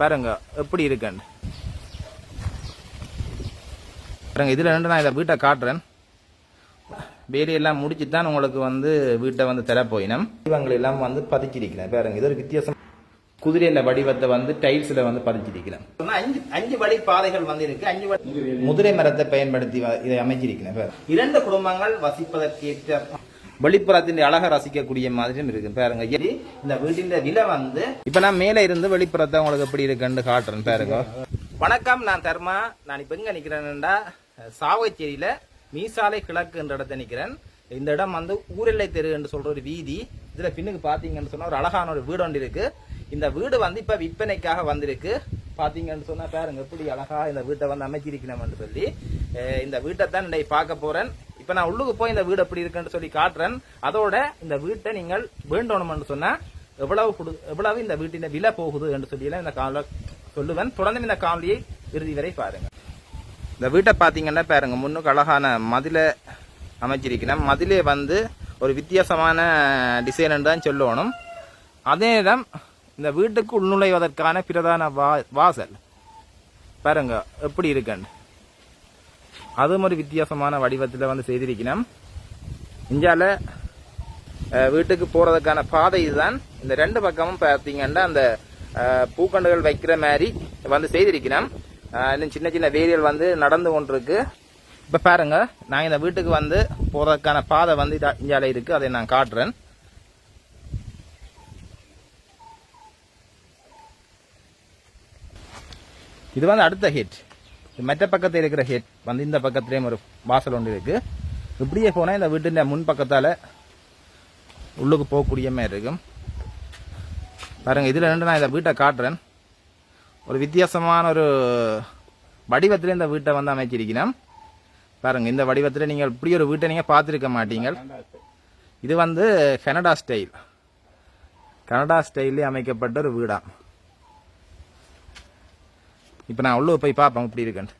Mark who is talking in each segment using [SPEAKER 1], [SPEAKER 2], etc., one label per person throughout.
[SPEAKER 1] பாருங்க எப்படி இருக்குன்னு. பாருங்க இதில் ரெண்டு நான் இதை வீட்டை காட்டுறேன். வேலையெல்லாம் முடிச்சு தான் உங்களுக்கு வந்து வீட்டை வந்து தர போயினம் இவங்களை எல்லாம் வந்து பதிச்சிருக்கிறேன். பாருங்க இது ஒரு வித்தியாசம். குதிரையில வடிவத்தை வந்து டைல்ஸ்ல வந்து பதிச்சிருக்கிறேன். அஞ்சு அஞ்சு வழி பாதைகள் வந்து இருக்கு. அஞ்சு வழி முதிரை மரத்தை பயன்படுத்தி இதை அமைச்சிருக்கிறேன். இரண்டு குடும்பங்கள் வசிப்பதற்கேற்ற வெளிப்புறத்தின் அழகை ரசிக்கக்கூடிய மாதிரியும் இருக்கு. பாருங்க இந்த வீட்டின் விலை வந்து இப்ப நான் மேல இருந்து வெளிப்புறத்தை உங்களுக்கு எப்படி இருக்குன்னு காட்டுறேன் பாருங்க. வணக்கம் நான் தர்மா. நான் இப்ப எங்க நிக்கிறேன்டா சாவச்சேரியில மீசாலை கிழக்கு என்ற இடத்துல நிக்கிறேன். இந்த இடம் வந்து ஊரில்லை தெரு என்று சொல்ற ஒரு வீதி. இதுல பின்னுக்கு பாத்தீங்கன்னு சொன்னா ஒரு அழகான ஒரு வீடு ஒன்று இருக்கு. இந்த வீடு வந்து இப்ப விற்பனைக்காக வந்திருக்கு. பாத்தீங்கன்னு சொன்னா பாருங்க எப்படி அழகா இந்த வீட்டை வந்து அமைச்சிருக்கணும்னு சொல்லி இந்த வீட்டை தான் இன்னைக்கு பார்க்க போறேன். இப்ப நான் உள்ளுக்கு போய் இந்த வீடு எப்படி இருக்குன்னு சொல்லி காட்டுறேன். அதோட இந்த வீட்டை நீங்கள் வேண்டணும்னு சொன்னா எவ்வளவு கொடு- எவ்வளவு இந்த வீட்டின் விலை போகுது என்று சொல்லி இந்த கால சொல்லுவேன். தொடர்ந்து இந்த காணொலியை இறுதி வரை பாருங்க. இந்த வீட்டை பார்த்தீங்கன்னா பாருங்க முன்னுக்கு அழகான மதிலை அமைச்சிருக்கிறேன். மதிலே வந்து ஒரு வித்தியாசமான டிசைன் தான் சொல்லணும். அதே நேரம் இந்த வீட்டுக்கு உள்நுழைவதற்கான பிரதான வா வாசல். பாருங்க எப்படி இருக்குன்னு. அதுவும் ஒரு வித்தியாசமான வடிவத்தில் வந்து செய்திருக்கணும் இந்தியாவில் வீட்டுக்கு போகிறதுக்கான பாதை இதுதான். இந்த ரெண்டு பக்கமும் பார்த்தீங்கன்னா அந்த பூக்கண்டுகள் வைக்கிற மாதிரி வந்து செய்திருக்கணும் இன்னும் சின்ன சின்ன வேரியல் வந்து நடந்து கொண்டிருக்கு. இப்போ பாருங்க நான் இந்த வீட்டுக்கு வந்து போகிறதுக்கான பாதை வந்து இந்தியாவில் இந்தியால இருக்கு. அதை நான் காட்டுறேன். இது வந்து அடுத்த ஹிட் மற்ற பக்கத்தில் இருக்கிற ஹெட் வந்து இந்த பக்கத்துலேயும் ஒரு வாசல் ஒன்று இருக்குது இப்படியே போனால் இந்த வீட்டின் முன் பக்கத்தால் உள்ளுக்கு போகக்கூடிய மாதிரி இருக்கும். பாருங்கள் இதில் ரெண்டு நான் இந்த வீட்டை காட்டுறேன். ஒரு வித்தியாசமான ஒரு வடிவத்தில் இந்த வீட்டை வந்து அமைச்சிருக்கிறேன். பாருங்கள் இந்த வடிவத்தில் நீங்கள் இப்படி ஒரு வீட்டை நீங்கள் பார்த்துருக்க மாட்டீங்க. இது வந்து கனடா ஸ்டைல். கனடா ஸ்டைல்லே அமைக்கப்பட்ட ஒரு வீடாக இப்போ நான் உள்ளே போய் பார்ப்பேன் இப்படி இருக்குன்னு.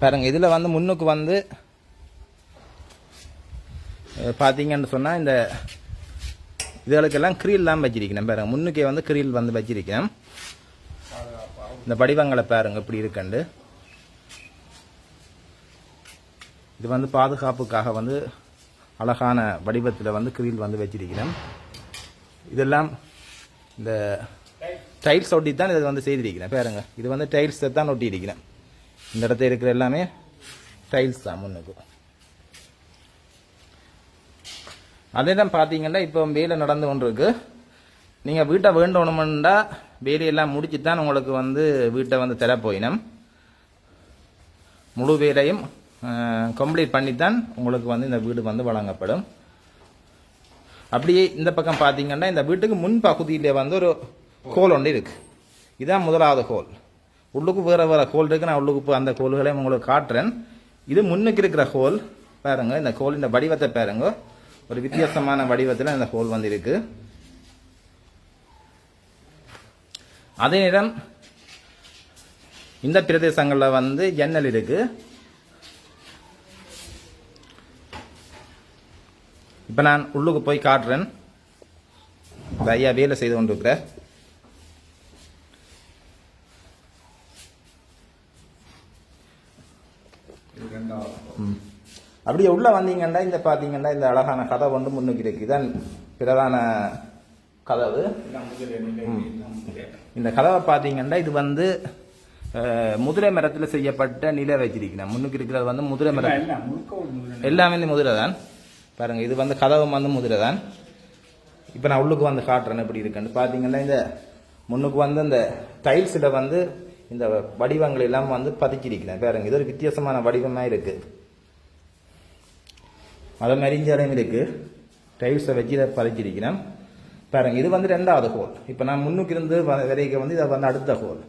[SPEAKER 1] பாருங்க இதில் வந்து முன்னுக்கு வந்து பார்த்தீங்கன்னு சொன்னால் இந்த இதுகளுக்கெல்லாம் கிரீல் தான் வச்சிருக்கேன் பாருங்க முன்னுக்கே வந்து கிரீல் வந்து வச்சிருக்கேன் இந்த படிவங்களை பாருங்க இப்படி இருக்கண்டு இது வந்து பாதுகாப்புக்காக வந்து அழகான வடிவத்தில் வந்து கிரீல் வந்து வச்சிருக்கிறேன். இதெல்லாம் இந்த டைல்ஸ் ஒட்டி தான் இதை வந்து செய்திருக்கிறேன். பாருங்க இது வந்து டைல்ஸை தான் ஒட்டி இருக்கிறேன் இந்த இடத்துல இருக்கிற எல்லாமே டைல்ஸ் தான் முன்னுக்கு. அதே தான் பார்த்தீங்கன்னா இப்போ வேலை நடந்து கொண்டிருக்கு. நீங்கள் வீட்டை வேண்டணுமெண்டா வேலையெல்லாம் முடிச்சு தான் உங்களுக்கு வந்து வீட்டை வந்து தரப்போயினம். போயினம் முழு வேலையும் கம்ப்ளீட் பண்ணித்தான் உங்களுக்கு வந்து இந்த வீடு வந்து வழங்கப்படும். அப்படியே இந்த பக்கம் பார்த்தீங்கன்னா இந்த வீட்டுக்கு முன் பகுதியில வந்து ஒரு ஹோல் ஒன்று இருக்குது இதுதான் முதலாவது ஹோல் உள்ளுக்கு வேறு வேறு ஹோல் இருக்குது நான் உள்ளுக்கு போய் அந்த ஹோல்களையும் உங்களுக்கு காட்டுறேன். இது முன்னுக்கு இருக்கிற ஹோல் பாருங்க இந்த ஹோல் இந்த வடிவத்தை பாருங்க. ஒரு வித்தியாசமான வடிவத்தில் இந்த ஹோல் வந்து இருக்கு. அதே நேரம் இந்த பிரதேசங்களில் வந்து ஜன்னல் இருக்குது இப்போ நான் உள்ளுக்கு போய் காட்டுறேன். ஐயா வேலை செய்து கொண்டிருக்கிறார். அப்படியே உள்ள வந்தீங்கன்னா இந்த பாத்தீங்கன்னா இந்த அழகான கதவு வந்து முன்னுக்கு இருக்கு. இதான் பிரதான கதவு. இந்த கதவை பாத்தீங்கன்னா இது வந்து முதிரை மரத்துல செய்யப்பட்ட நிலை வச்சிருக்கிறேன் முன்னுக்கு இருக்கிறது வந்து முதிரை மரம். எல்லாமே இந்த முதிரை தான் பாருங்க இது வந்து கதவு வந்து முதிரை தான். இப்போ நான் உள்ளுக்கு வந்து காட்டுறேன் எப்படி இருக்குன்னு. பார்த்தீங்கன்னா இந்த முன்னுக்கு வந்து இந்த டைல்ஸில் வந்து இந்த வடிவங்கள் எல்லாம் வந்து பதிச்சிருக்கிறேன் பாருங்க இது ஒரு வித்தியாசமான வடிவமாக இருக்குது அதை மறிஞ்சாலையும் இருக்குது டைல்ஸை வச்சு இதை பதிச்சிருக்கிறேன். பாருங்க இது வந்து ரெண்டாவது ஹோல் இப்போ நான் முன்னுக்கு இருந்து வ- வந்து இதை வந்து அடுத்த ஹோல்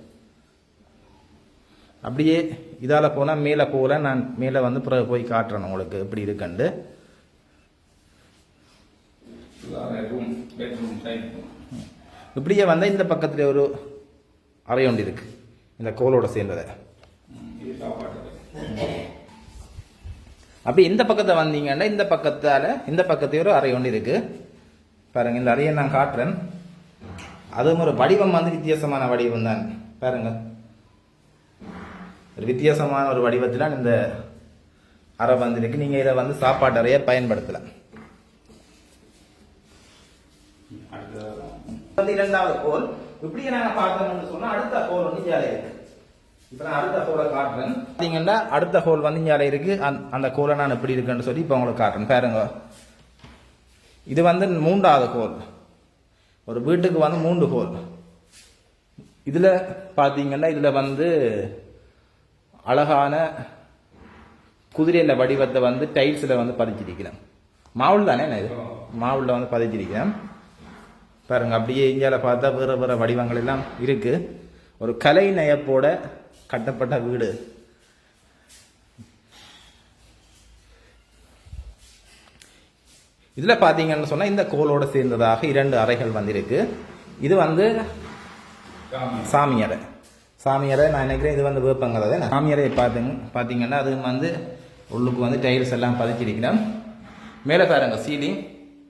[SPEAKER 1] அப்படியே இதால் போனால் மேலே போகல நான் மேலே வந்து பிறகு போய் காட்டுறேன் உங்களுக்கு எப்படி இப்படியே வந்தால் இந்த பக்கத்தில் ஒரு அறை ஒன்று இருக்கு. இந்த கோலோட சேர்ந்ததை. அப்படி இந்த பக்கத்தை வந்தீங்கன்னா இந்த பக்கத்தால இந்த பக்கத்தையும் ஒரு அறை ஒன்று இருக்கு. பாருங்க இந்த அறையை நான் காட்டுறேன். அதுவும் ஒரு வடிவம் வந்து வித்தியாசமான வடிவம் தான். பாருங்க. ஒரு வித்தியாசமான ஒரு வடிவத்தில் இந்த அறை வந்திருக்கு நீங்க இதை வந்து சாப்பாட்டு அறையை பயன்படுத்தலாம். வந்து இரண்டாவது கோல். இப்படியே நாங்க பார்த்தோம்னு சொன்னா அடுத்த கோல் வந்து இங்கே இருக்கு. இப்ப நான் அடுத்த கோலை காட்டுறேன். பாத்தீங்கன்னா அடுத்த கோல் வந்து இங்கே இருக்கு. அந்த- கோலை நான் எப்படி இருக்குன்னு சொல்லி இப்ப உங்களுக்கு காட்டுறேன். பாருங்க. இது வந்து மூன்றாவது கோல். ஒரு வீட்டுக்கு வந்து மூன்று கோல். இதுல பாத்தீங்கன்னா இதுல வந்து அழகான குதிரையில வடிவத்தை வந்து டைல்ஸ்ல வந்து பதிச்சிருக்கிறேன். மாவுள் தானே இது? மாவுள்ள வந்து பதிச்சிருக்கிறேன். பாருங்கள் அப்படியே இந்தியாவில் பார்த்தா வேறு வேறு வடிவங்கள் எல்லாம் இருக்குது ஒரு கலை நயப்போட கட்டப்பட்ட வீடு. இதில் பார்த்தீங்கன்னு சொன்னால் இந்த கோலோடு சேர்ந்ததாக இரண்டு அறைகள் வந்திருக்கு. இது வந்து சாமியறை. சாமியறை நான் நினைக்கிறேன் இது வந்து வேப்பங்கிறத சாமியறையை பார்த்தீங்க பார்த்தீங்கன்னா அது வந்து உள்ளுக்கு வந்து டைல்ஸ் எல்லாம் பதிச்சிருக்கிறேன். மேலே பாருங்க சீலிங்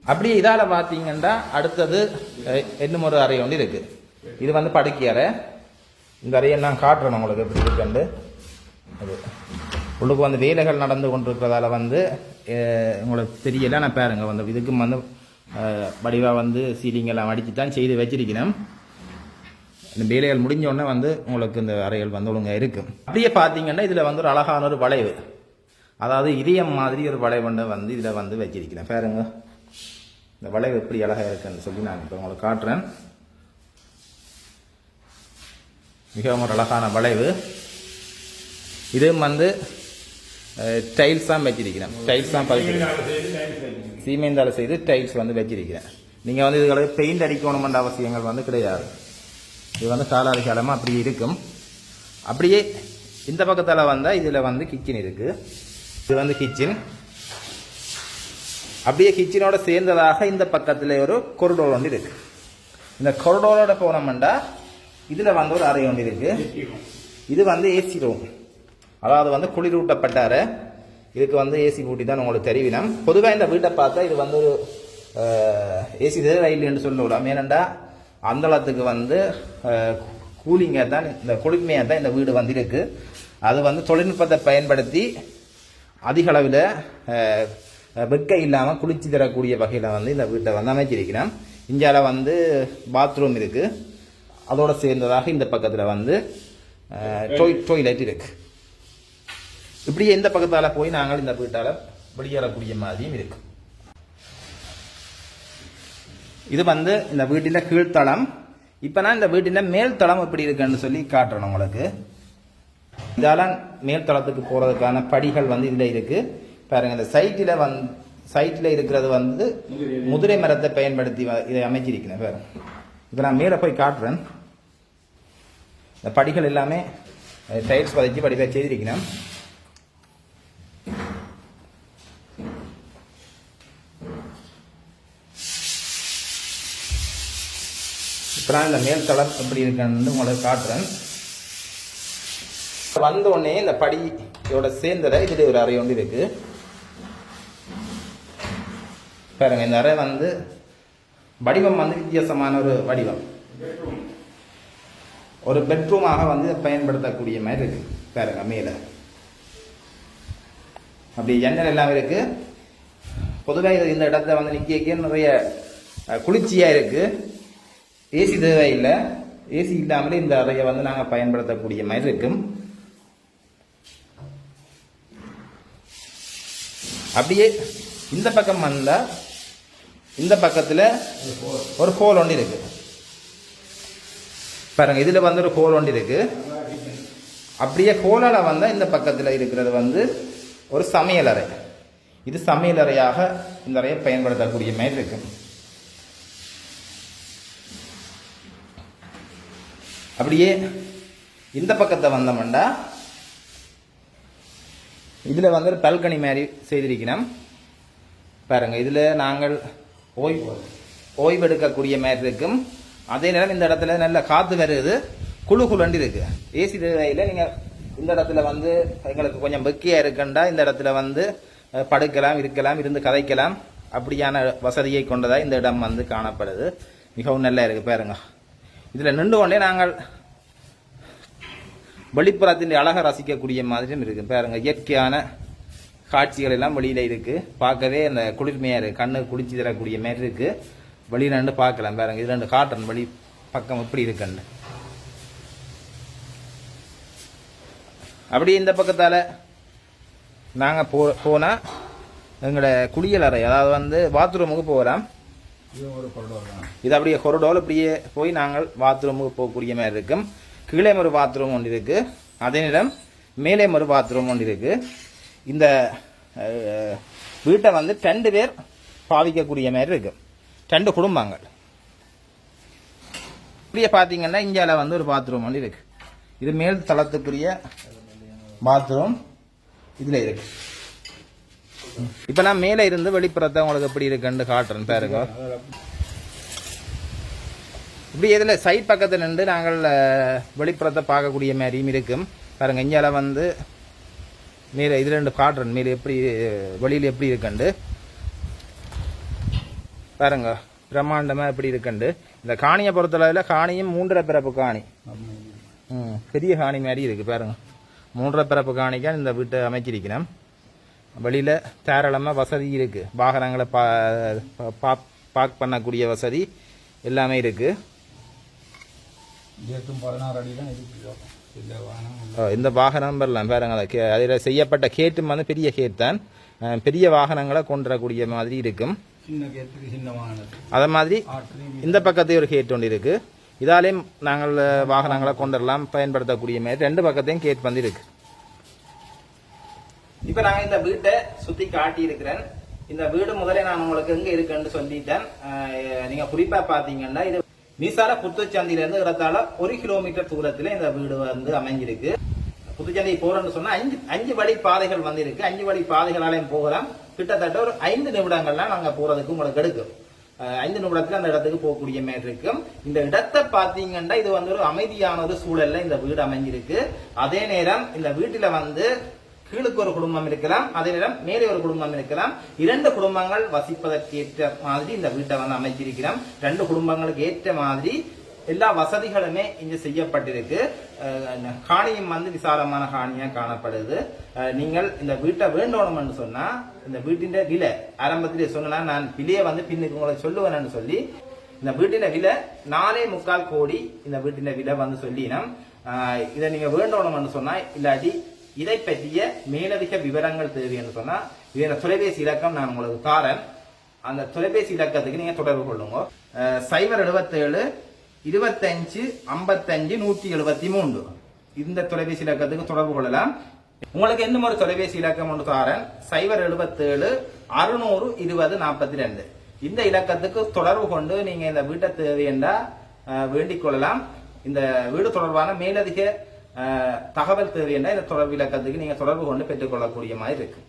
[SPEAKER 1] அப்படியே இதால் பார்த்தீங்கன்னா அடுத்தது இன்னும் ஒரு அறை ஒன்று இருக்குது இது வந்து படுக்கை அறை. இந்த அறையை நான் காட்டுறேன் உங்களுக்கு எப்படி இருக்குண்டு அது. உள்ளுக்கு வந்து வேலைகள் நடந்து கொண்டிருக்கிறதால வந்து உங்களுக்கு தெரியல. நான் பாருங்க வந்து இதுக்கும் வந்து வடிவாக வந்து சீலிங்கெல்லாம் அடித்து தான் செய்து வச்சிருக்கிறேன். இந்த வேலைகள் முடிஞ்சோடனே வந்து உங்களுக்கு இந்த அறைகள் வந்து ஒழுங்காக இருக்கும் அப்படியே பார்த்தீங்கன்னா இதில் வந்து ஒரு அழகான ஒரு வளைவு. அதாவது இதயம் மாதிரி ஒரு வளைவுன்னு வந்து இதில் வந்து வச்சிருக்கிறேன். பாருங்க. இந்த வளைவு எப்படி அழகாக இருக்குன்னு சொல்லி நான் இப்போ உங்களுக்கு காட்டுறேன். மிகவும் ஒரு அழகான வளைவு. இதுவும் வந்து டைல்ஸ் தான் வச்சிருக்கிறேன். டைல்ஸ் தான் பதிச்சிருக்கிறேன் சீமெந்தால் செய்து டைல்ஸ் வந்து வச்சிருக்கிறேன். நீங்கள் வந்து இதுகளை பெயிண்ட் அடிக்கணுமென்ற அவசியங்கள் வந்து கிடையாது. இது வந்து காலாதி காலமாக அப்படி இருக்கும். அப்படியே இந்த பக்கத்தில் வந்தால் இதில் வந்து கிச்சன் இருக்குது இது வந்து கிச்சன் அப்படியே கிச்சனோட சேர்ந்ததாக இந்த பக்கத்துல ஒரு கொரிடோர் ஒன்று இருக்கு. இந்த கொரிடோரோட போனோம்னா இதுல வந்து ஒரு அறை ஒன்று இருக்கு. இது வந்து ஏசி ரூம் அதாவது வந்து குளிரூட்டப்பட்ட அறை இதுக்கு வந்து ஏசி கூட்டி தான் உங்களுக்கு தெரிவினம். பொதுவாக இந்த வீட்டை பார்த்தா இது வந்து ஒரு ஏசி தேவையில்லைன்னு சொல்லலாம் ஏனண்டா அந்த அளத்துக்கு வந்து கூலிங்காக தான் இந்த குளிர்மையாக தான் இந்த வீடு வந்து இருக்கு அது வந்து தொழில்நுட்பத்தை பயன்படுத்தி அதிக அளவில் வெக்க இல்லாமல் குளிச்சு தரக்கூடிய வகையில் வந்து இந்த வீட்டை வந்து அமைச்சிருக்கிறேன். இந்தியாவில் வந்து பாத்ரூம் இருக்கு. அதோட சேர்ந்ததாக இந்த பக்கத்தில் வந்து டொய்லெட் இருக்கு. இப்படியே இந்த பக்கத்தால போய் நாங்கள் இந்த வீட்டால வெளியேறக்கூடிய மாதிரியும் இருக்கு. இது வந்து இந்த வீட்டில கீழ்த்தளம். இப்ப நான் இந்த வீட்டில மேல் தளம் எப்படி இருக்குன்னு சொல்லி காட்டுறேன் உங்களுக்கு. இதெல்லாம் மேல் தளத்துக்கு போறதுக்கான படிகள் வந்து இதுல இருக்கு. பாருங்க இந்த சைட்டில் வந் சைட்டில் இருக்கிறது வந்து முதிரை மரத்தை பயன்படுத்தி வ- இதை அமைச்சிருக்கிறேன் பாருங்க. இப்போ நான் மேலே போய் காட்டுறேன். இந்த படிகள் எல்லாமே டைல்ஸ் பதிச்சு படிப்பை செய்திருக்கிறேன். இப்போ நான் இந்த மேல் தளம் எப்படி இருக்குன்னு உங்களுக்கு காட்டுறேன். வந்த உடனே இந்த படியோட சேர்ந்ததை இதில் ஒரு அறை ஒன்று இருக்குது பாருங்க இந்த அறை வந்து வடிவம் வந்து வித்தியாசமான ஒரு வடிவம். ஒரு பெட்ரூமாக வந்து பயன்படுத்தக்கூடிய மாதிரி இருக்கு. பாருங்க மேலே. அப்படி ஜன்னல் எல்லாம் இருக்கு. பொதுவாக இது இந்த இடத்த வந்து நிற்க நிறைய குளிர்ச்சியாக இருக்குது இருக்கு. ஏசி தேவையில்லை. ஏசி இல்லாமலே இந்த அறையை வந்து நாங்கள் பயன்படுத்தக்கூடிய மாதிரி இருக்கும் அப்படியே இந்த பக்கம் வந்தால் இந்த பக்கத்தில் ஒரு ஹோல் ஒன்று இருக்குது பாருங்க இதில் வந்து ஒரு ஹோல் ஒன்று இருக்குது அப்படியே ஹோலால் வந்தால் இந்த பக்கத்தில் இருக்கிறது வந்து ஒரு சமையல் அறை. இது சமையல் அறையாக இந்த அறையை பயன்படுத்தக்கூடிய மாதிரி இருக்கு. அப்படியே இந்த பக்கத்தை வந்தோம்னா இதில் வந்து ஒரு பல்கனி மாதிரி செய்திருக்கிறோம் பாருங்கள் இதில் நாங்கள் ஓய்வு ஓய்வெடுக்கக்கூடிய மாதிரி இருக்கும். அதே நேரம் இந்த இடத்துல நல்ல காற்று வருது. குழு குழண்டி இருக்கு. ஏசி தேவையில் நீங்கள் இந்த இடத்துல வந்து எங்களுக்கு கொஞ்சம் வெக்கியா இருக்குண்டா இந்த இடத்துல வந்து படுக்கலாம் இருக்கலாம் இருந்து கதைக்கலாம். அப்படியான வசதியை கொண்டதாக இந்த இடம் வந்து காணப்படுது. மிகவும் நல்லா இருக்குது பாருங்க. இதில் நின்று கொண்டே நாங்கள் வெளிப்புறத்தின் அழகை ரசிக்கக்கூடிய மாதிரியும் இருக்குது பாருங்க. இயற்கையான காட்சிகள் எல்லாம் வெளியில இருக்கு. பார்க்கவே அந்த குளிர்மையா இருக்கு. கண்ணு குளிச்சு தரக்கூடிய மாதிரி இருக்கு. வெளியில நின்று பார்க்கலாம். பாருங்க இது ரெண்டு காட்டன் வெளி பக்கம் எப்படி இருக்குன்னு. அப்படி இந்த பக்கத்தால நாங்க போ போனா எங்களோட குளியல் அறை அதாவது வந்து பாத்ரூமுக்கு போகலாம்.
[SPEAKER 2] இது
[SPEAKER 1] அப்படியே கொரடோல இப்படியே போய் நாங்கள் பாத்ரூமுக்கு போகக்கூடிய மாதிரி இருக்கும். கீழே ஒரு பாத்ரூம் ஒன்று இருக்கு. அதே நேரம் மேலே ஒரு பாத்ரூம் ஒன்று இருக்கு. இந்த வீட்டை வந்து ரெண்டு பேர் பாவிக்கக்கூடிய மாதிரி இருக்கு. ரெண்டு குடும்பங்கள். இப்படியே பார்த்தீங்கன்னா இந்தியாவில் வந்து ஒரு பாத்ரூம் வந்து இருக்கு. இது மேல் தளத்துக்குரிய பாத்ரூம் இதுல இருக்கு. இப்போ நான் மேலே இருந்து வெளிப்புறத்தை உங்களுக்கு எப்படி இருக்குன்னு காட்டுறேன் பாருங்க. இப்படி இதில் சைட் பக்கத்தில் நின்று நாங்கள் வெளிப்புறத்தை பார்க்கக்கூடிய மாதிரியும் இருக்கும். பாருங்க இந்தியாவில் வந்து மேலே இது ரெண்டு காட்டுறேன். மேலே எப்படி வெளியில் எப்படி இருக்குண்டு? பாருங்க பிரம்மாண்டமாக எப்படி இருக்குண்டு? இந்த காணியை பொறுத்தளவில் காணியும் மூன்றரை பிறப்பு காணி. ம் பெரிய காணி மாதிரி இருக்குது பாருங்க. மூன்றரை பிறப்பு காணிக்காக இந்த வீட்டை அமைச்சிருக்கிறேன். வெளியில் தாராளமாக வசதி இருக்குது வாகனங்களை பா பா- பார்க் பண்ணக்கூடிய வசதி எல்லாமே
[SPEAKER 2] இருக்குது பதினாறு அடி தான் இருக்குது இந்த
[SPEAKER 1] வாகனம் வரலாம் பாருங்க. அதில் செய்யப்பட்ட கேட்டும் வந்து பெரிய கேட் தான். பெரிய வாகனங்களை கொண்டு வரக்கூடிய மாதிரி இருக்கும். அதே மாதிரி இந்த பக்கத்தையும் ஒரு கேட் ஒன்று இருக்கு. இதாலேயும் நாங்கள் வாகனங்களை கொண்டுடலாம் பயன்படுத்தக்கூடிய மாதிரி ரெண்டு பக்கத்தையும் கேட் வந்து இருக்கு. இப்ப நாங்க இந்த வீட்டை சுத்தி காட்டி இருக்கிறேன் இந்த வீடு முதலே நான் உங்களுக்கு எங்க இருக்குன்னு சொல்லிட்டேன். அஹ், நீங்க குறிப்பா பாத்தீங்கன்னா இது மீசார புத்துச்சந்தில இருந்து இடத்தால ஒரு கிலோமீட்டர் தூரத்தில் இந்த வீடு வந்து அமைஞ்சிருக்கு. புதுச்சேரி போறோம்னு சொன்னா அஞ்சு அஞ்சு வழி பாதைகள் வந்து இருக்கு அஞ்சு வழி பாதைகளாலையும் போகலாம். கிட்டத்தட்ட ஒரு ஐந்து நிமிடங்கள்லாம் நாங்கள் போறதுக்கு உங்களுக்கு எடுக்கும். ஐந்து நிமிடத்துல அந்த இடத்துக்கு போகக்கூடிய மாதிரி இருக்கும். இந்த இடத்தை பார்த்தீங்கன்னா இது வந்து ஒரு அமைதியான ஒரு சூழல்ல இந்த வீடு அமைஞ்சிருக்கு. அதே நேரம் இந்த வீட்டில் வந்து கீழுக்கு ஒரு குடும்பம் இருக்கலாம் அதே நேரம் மேலே ஒரு குடும்பம் இருக்கலாம். இரண்டு குடும்பங்கள் வசிப்பதற்கு ஏற்ற மாதிரி இந்த வீட்டை வந்து அமைச்சிருக்கிறோம் ரெண்டு குடும்பங்களுக்கு ஏற்ற மாதிரி எல்லா வசதிகளுமே இங்க செய்யப்பட்டிருக்கு. அஹ் காணியும் வந்து விசாலமான காணியா காணப்படுது. நீங்கள் இந்த வீட்டை வேண்டணும்னு சொன்னா இந்த வீட்டின் விலை ஆரம்பத்திலே சொன்னா நான் விலையை வந்து பின்னுக்கு உங்களுக்கு சொல்லுவேன்னு சொல்லி இந்த வீட்டின விலை நாலே முக்கால் கோடி இந்த வீட்டின விலை வந்து சொல்லினோம். இதை நீங்க வேண்டணும்னு சொன்னா இல்லாட்டி இதை பற்றிய மேலதிக விவரங்கள் தேவைன்னு சொன்னால் இதோட தொலைபேசி இலக்கம் நான் உங்களுக்கு தாரேன் அந்த தொலைபேசி இலக்கத்துக்கு நீங்கள் தொடர்பு கொள்ளுங்க. சைபர் எழுபத்தேழு இருபத்தஞ்சு ஐம்பத்தஞ்சு நூற்றி எழுபத்தி மூன்று இந்த தொலைபேசி இலக்கத்துக்கு தொடர்பு கொள்ளலாம். உங்களுக்கு என்ன ஒரு தொலைபேசி இலக்கம் ஒன்று தாரேன் சைபர் எழுபத்தேழு அறுநூறு இருபது நாற்பத்தி ரெண்டு இந்த இலக்கத்துக்கு தொடர்பு கொண்டு நீங்கள் இந்த வீட்டை தேவையென்றா அஹ், வேண்டிக் கொள்ளலாம். இந்த வீடு தொடர்பான மேலதிக தகவல் தேவையென்றா இந்த தொடர்பு இலக்கத்துக்கு நீங்கள் தொடர்பு கொண்டு பெற்றுக்கொள்ளக்கூடிய மாதிரி இருக்குது